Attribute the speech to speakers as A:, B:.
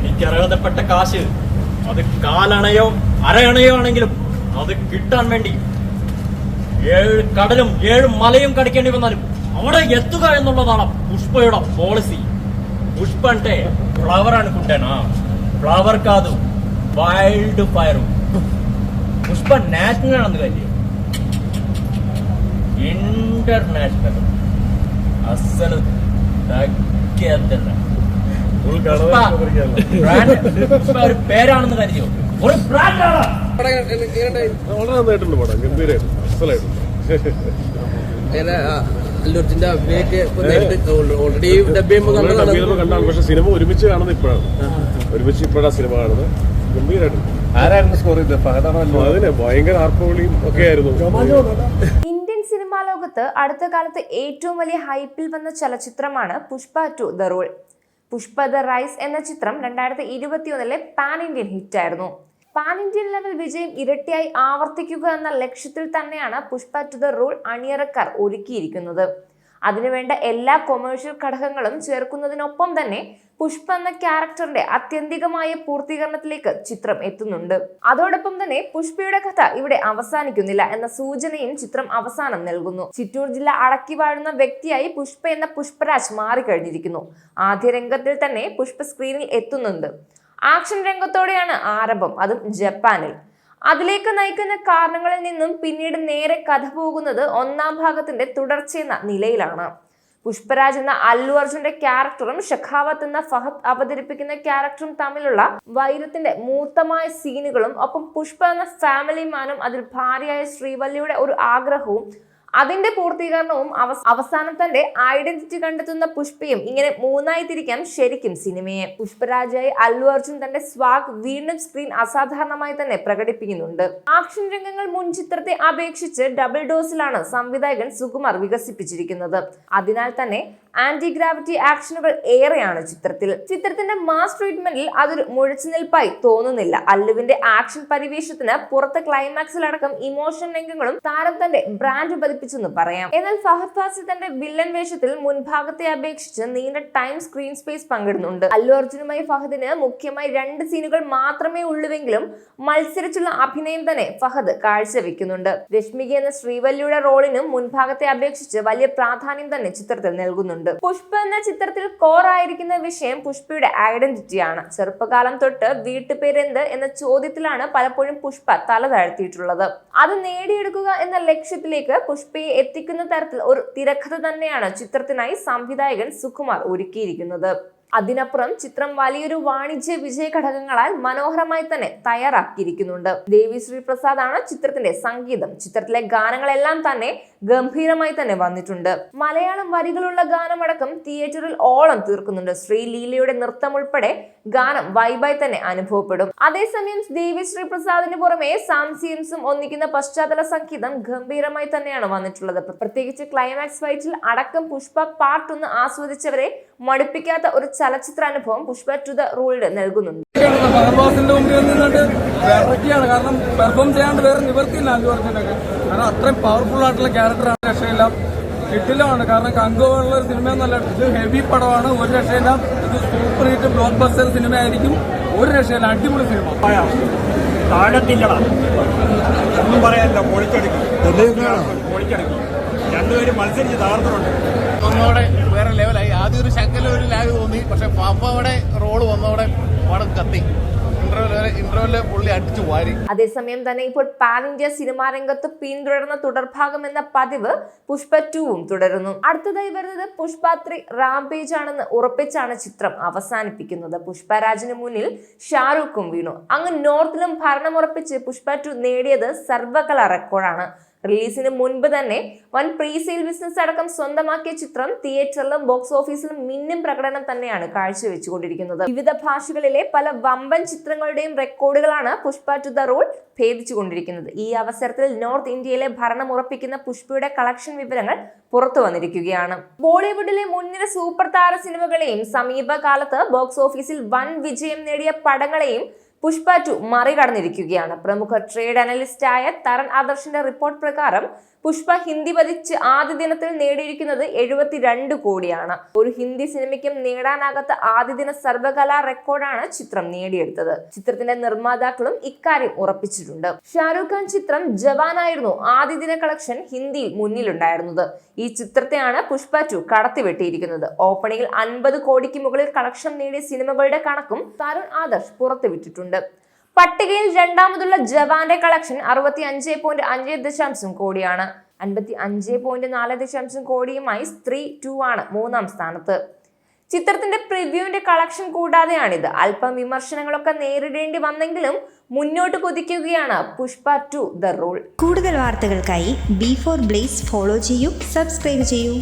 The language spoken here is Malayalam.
A: എനിക്ക് അർഹതപ്പെട്ട കാശ് അത് കാലണയോ അരയണയോ ആണെങ്കിലും അത് കിട്ടാൻ വേണ്ടി ഏഴ് കടലും ഏഴ് മലയും കടിക്കേണ്ടി വന്നാലും അവിടെ എത്തുക എന്നുള്ളതാണ് പുഷ്പയുടെ പോളിസി పుష్ప అంటే ఫ్లవర్ అనుకుంటానా ఫ్లవర్ కాదు వైల్డ్ ఫైర్ పుష్ప నేషనల్ అందుకని ഇന്റർനാഷണൽ അസൽ ഒരു പേരാണെന്ന് ഒരു
B: വളരെ
C: ഓൾറെഡി ഡബ് ചെയ്യുമ്പോൾ
B: കണ്ടാണ്. പക്ഷെ സിനിമ ഒരുമിച്ച് കാണുന്നത് ഇപ്പോഴാണ്. ഒരുമിച്ച് ഇപ്പോഴാണ് സിനിമ കാണുന്നത്. ഗംഭീരായിട്ടുണ്ട്.
D: ആരായിരുന്നു സ്കോർ ചെയ്തത്?
B: ഭയങ്കര ആർപ്പവിളിയും ഒക്കെ ആയിരുന്നു.
E: ലോകത്ത് അടുത്ത കാലത്ത് ഏറ്റവും വലിയ ഹൈപ്പിൽ വന്ന ചലച്ചിത്രമാണ് Pushpa two the rule. Pushpa the rise എന്ന ചിത്രം രണ്ടായിരത്തി ഇരുപത്തിയൊന്നിലെ പാൻ ഇന്ത്യൻ ഹിറ്റായിരുന്നു. പാൻ ഇന്ത്യൻ ലെവൽ വിജയം ഇരട്ടിയായി ആവർത്തിക്കുക എന്ന ലക്ഷ്യത്തിൽ തന്നെയാണ് പുഷ്പ ടു ദ റോൾ അണിയറക്കാർ ഒരുക്കിയിരിക്കുന്നത്. അതിനുവേണ്ട എല്ലാ കൊമേഴ്ഷ്യൽ ഘടകങ്ങളും ചേർക്കുന്നതിനൊപ്പം തന്നെ പുഷ്പ എന്ന ക്യാരക്ടറിന്റെ ആത്യന്തികമായ പൂർത്തീകരണത്തിലേക്ക് ചിത്രം എത്തുന്നുണ്ട്. അതോടൊപ്പം തന്നെ പുഷ്പയുടെ കഥ ഇവിടെ അവസാനിക്കുന്നില്ല എന്ന സൂചനയും ചിത്രം അവസാനം നൽകുന്നു. ചിറ്റൂർ ജില്ല അടക്കി വാഴുന്ന വ്യക്തിയായി പുഷ്പ എന്ന പുഷ്പരാജ് മാറിക്കഴിഞ്ഞിരിക്കുന്നു. ആദ്യ രംഗത്തിൽ തന്നെ പുഷ്പ സ്ക്രീനിൽ എത്തുന്നുണ്ട്. ആക്ഷൻ രംഗത്തോടെയാണ് ആരംഭം. അതും ജപ്പാനിൽ. അതിലേക്ക് നയിക്കുന്ന കാരണങ്ങളിൽ നിന്നും പിന്നീട് നേരെ കഥ പോകുന്നത് ഒന്നാം ഭാഗത്തിന്റെ തുടർച്ചയെന്ന നിലയിലാണ്. പുഷ്പരാജ് എന്ന അല്ലു അർജുന്റെ ക്യാരക്ടറും ഷഖാവത്ത് എന്ന ഫഹദ് അവതരിപ്പിക്കുന്ന ക്യാരക്ടറും തമ്മിലുള്ള വൈരത്തിന്റെ മൂർത്തമായ സീനുകളും ഒപ്പം പുഷ്പ എന്ന ഫാമിലി മാനും അതിൽ ഭാര്യയായ ശ്രീവല്ലിയുടെ ഒരു ആഗ്രഹവും അതിന്റെ പൂർത്തീകരണവും അവസ് അവസാനം തന്റെ ഐഡന്റിറ്റി കണ്ടെത്തുന്ന പുഷ്പയും ഇങ്ങനെ മൂന്നായി തിരിക്കാം ശരിക്കും സിനിമയെ. പുഷ്പരാജായി അല്ലു അർജുൻ തന്റെ സ്വാഗ് വീണ്ടും സ്ക്രീൻ അസാധാരണമായി തന്നെ പ്രകടിപ്പിക്കുന്നുണ്ട്. ആക്ഷൻ രംഗങ്ങൾ മുൻ ചിത്രത്തെ അപേക്ഷിച്ച് ഡബിൾ ഡോസിലാണ് സംവിധായകൻ സുകുമാർ വികസിപ്പിച്ചിരിക്കുന്നത്. അതിനാൽ തന്നെ ആന്റി ഗ്രാവിറ്റി ആക്ഷനുകൾ ഏറെയാണ് ചിത്രത്തിൽ. ചിത്രത്തിന്റെ മാസ് ട്രീറ്റ്മെന്റിൽ അതൊരു മുഴച്ചു നിൽപ്പായി തോന്നുന്നില്ല. അല്ലുവിന്റെ ആക്ഷൻ പരിവേഷത്തിന് പുറത്ത് ക്ലൈമാക്സിലടക്കം ഇമോഷൻ രംഗങ്ങളും താരം തന്റെ ബ്രാൻഡ് പതിപ്പിച്ചെന്ന് പറയാം. എന്നാൽ ഫഹദ് ഫാസി തന്റെ വില്ലൻ വേഷത്തിൽ മുൻഭാഗത്തെ അപേക്ഷിച്ച് നീണ്ട ടൈം സ്ക്രീൻ സ്പേസ് പങ്കിടുന്നുണ്ട്. അല്ലു അർജുനുമായി ഫഹദിന് മുഖ്യമായി രണ്ട് സീനുകൾ മാത്രമേ ഉള്ളുവെങ്കിലും മത്സരിച്ചുള്ള അഭിനയം തന്നെ ഫഹദ് കാഴ്ചവെക്കുന്നുണ്ട്. രശ്മിക എന്ന ശ്രീവല്ലിയുടെ റോളിനും മുൻഭാഗത്തെ അപേക്ഷിച്ച് വലിയ പ്രാധാന്യം തന്നെ ചിത്രത്തിൽ നൽകുന്നുണ്ട്. പുഷ്പ എന്ന ചിത്രത്തിൽ കോർ ആയിരിക്കുന്ന വിഷയം പുഷ്പയുടെ ഐഡന്റിറ്റിയാണ് ചെറുപ്പകാലം തൊട്ട് വീട്ടുപേരെന്ത് എന്ന ചോദ്യത്തിലാണ് പലപ്പോഴും പുഷ്പ തല താഴ്ത്തിയിട്ടുള്ളത്. അത് നേടിയെടുക്കുക എന്ന ലക്ഷ്യത്തിലേക്ക് പുഷ്പയെ എത്തിക്കുന്ന തരത്തിൽ ഒരു തിരക്കഥ തന്നെയാണ് ചിത്രത്തിനായി സംവിധായകൻ സുകുമാർ ഒരുക്കിയിരിക്കുന്നത്. അതിനപ്പുറം ചിത്രം വലിയൊരു വാണിജ്യ വിജയ ഘടകങ്ങളാൽ മനോഹരമായി തന്നെ തയ്യാറാക്കിയിരിക്കുന്നുണ്ട്. ദേവി ശ്രീപ്രസാദ് ആണ് ചിത്രത്തിന്റെ സംഗീതം. ചിത്രത്തിലെ ഗാനങ്ങളെല്ലാം തന്നെ ഗംഭീരമായി തന്നെ വന്നിട്ടുണ്ട്. മലയാളം വരികളുള്ള ഗാനമടക്കം തിയേറ്ററിൽ ഓളം തീർക്കുന്നുണ്ട്. ശ്രീലീലയുടെ നൃത്തം ഉൾപ്പെടെ ഗാനം വൈബായി തന്നെ അനുഭവപ്പെടും. അതേസമയം ദേവി ശ്രീപ്രസാദിന് പുറമെ സാംസിയംസും ഒന്നിക്കുന്ന പശ്ചാത്തല സംഗീതം ഗംഭീരമായി തന്നെയാണ് വന്നിട്ടുള്ളത്. പ്രത്യേകിച്ച് ക്ലൈമാക്സ് ഫൈറ്റിൽ അടക്കം പുഷ്പ പാർട്ട് ഒന്ന് ആസ്വദിച്ചവരെ മടുപ്പിക്കാത്ത ഒരു ചലച്ചിത്ര അനുഭവം പുഷ്പ ടു ദ റൂൾഡ് നൽകുന്നുണ്ട്.
F: കാരണം പെർഫോം ചെയ്യാണ്ട് വേറെ നിവർത്തിയില്ല കാരണം അത്രയും പവർഫുൾ ആയിട്ടുള്ള ക്യാരക്ടറാണ് രക്ഷയില്ല. കിട്ടിലാണ് കാരണം കങ്കോ ഉള്ള ഒരു സിനിമ എന്നല്ല ഇത് ഹെവി പടമാണ്. ഒരു രക്ഷയില്ല. ഇത് super hit blockbuster cinema ആയിരിക്കും ഒരു രക്ഷയില്ല. അടിപൊളി സിനിമ.
A: താഴത്തില്ലടാ. ഒന്നും പറയാനില്ല. പൊളിച്ചടിക്കും. പൊളിച്ചടിക്കും. രണ്ടുപേരും മത്സരിച്ച് തകർന്നിട്ടുണ്ട്
G: ഒന്നോടെ ആദ്യം ഒരു ശക്കല ഒരു ലാഗ് തോന്നി. പക്ഷെ പാപ്പയുടെ റോൾ വന്നവിടെ പടം കത്തി.
E: അതേസമയം തന്നെ ഇപ്പോൾ പാൻ ഇന്ത്യ സിനിമാ രംഗത്ത് പിന്തുടർന്ന തുടർഭാഗം എന്ന പതിവ് പുഷ്പ ടൂവും തുടരുന്നു. അടുത്തതായി വരുന്നത് പുഷ്പ ത്രീ റാംപേജ് ആണെന്ന് ഉറപ്പിച്ചാണ് ചിത്രം അവസാനിപ്പിക്കുന്നത്. പുഷ്പരാജിന് മുന്നിൽ ഷാരൂഖും വീണു. അങ്ങ് നോർത്തിലും ഭരണമുറപ്പിച്ച് പുഷ്പ ടു നേടിയത് സർവകല റെക്കോർഡാണ് റിലീസിന് മുൻപ് തന്നെ വൻ പ്രീ സെയിൽ ബിസിനസ് അടക്കം സ്വന്തമാക്കിയ ചിത്രം തിയേറ്ററിലും ബോക്സ് ഓഫീസിലും മിന്നും പ്രകടനം തന്നെയാണ് കാഴ്ചവെച്ചുകൊണ്ടിരിക്കുന്നത്. വിവിധ ഭാഷകളിലെ പല വമ്പൻ ചിത്രങ്ങളുടെയും റെക്കോർഡുകളാണ് പുഷ്പ ടു ദ റോൾ ഭേദിച്ചുകൊണ്ടിരിക്കുന്നത്. ഈ അവസരത്തിൽ നോർത്ത് ഇന്ത്യയിലെ ഭരണം ഉറപ്പിക്കുന്ന പുഷ്പയുടെ കളക്ഷൻ വിവരങ്ങൾ പുറത്തു വന്നിരിക്കുകയാണ്. ബോളിവുഡിലെ മുൻനിര സൂപ്പർ താര സിനിമകളെയും സമീപകാലത്ത് ബോക്സ് ഓഫീസിൽ വൻ വിജയം നേടിയ പടങ്ങളെയും പുഷ്പ ടു മറികടന്നിരിക്കുകയാണ്. പ്രമുഖ ട്രേഡ് അനലിസ്റ്റായ തരൺ ആദർശിന്റെ റിപ്പോർട്ട് പ്രകാരം പുഷ്പ ഹിന്ദി പതിച്ച് ആദ്യ ദിനത്തിൽ നേടിയിരിക്കുന്നത് എഴുപത്തിരണ്ട് കോടിയാണ്. ഒരു ഹിന്ദി സിനിമയ്ക്കും നേടാനാകാത്ത ആദ്യ ദിന സർവകലാ റെക്കോർഡാണ് ചിത്രം നേടിയെടുത്തത്. ചിത്രത്തിന്റെ നിർമ്മാതാക്കളും ഇക്കാര്യം ഉറപ്പിച്ചിട്ടുണ്ട്. ഷാരൂഖ് ഖാൻ ചിത്രം ജവാനായിരുന്നു ആദ്യ ദിന കളക്ഷൻ ഹിന്ദിയിൽ മുന്നിലുണ്ടായിരുന്നത്. ഈ ചിത്രത്തെയാണ് പുഷ്പ ടു കടത്തിവെട്ടിയിരിക്കുന്നത്. ഓപ്പണിംഗിൽ അൻപത് കോടിക്ക് മുകളിൽ കളക്ഷൻ നേടിയ സിനിമകളുടെ കണക്കും തരുൺ ആദർശ് പുറത്തുവിട്ടിട്ടുണ്ട്. പട്ടികയിൽ രണ്ടാമതുള്ള ജവാന്റെ കളക്ഷൻ അറുപത്തി അഞ്ച് പോയിന്റ് അഞ്ച് ദശാംശം കോടിയാണ്. അൻപത്തി അഞ്ച് പോയിന്റ് നാല് ദശാംശം കോടിയുമായി സ്ത്രീ ടു ആണ് മൂന്നാം സ്ഥാനത്ത്. ചിത്രത്തിന്റെ പ്രിവ്യൂവിന്റെ കളക്ഷൻ കൂടാതെയാണിത്. അല്പം വിമർശനങ്ങളൊക്കെ നേരിടേണ്ടി വന്നെങ്കിലും മുന്നോട്ട് കുതിക്കുകയാണ് പുഷ്പ ടു ദ റോൾ.
H: കൂടുതൽ വാർത്തകൾക്കായി ബി ഫോർ ബ്ലേസ് ഫോളോ ചെയ്യൂ സബ്സ്ക്രൈബ് ചെയ്യൂ.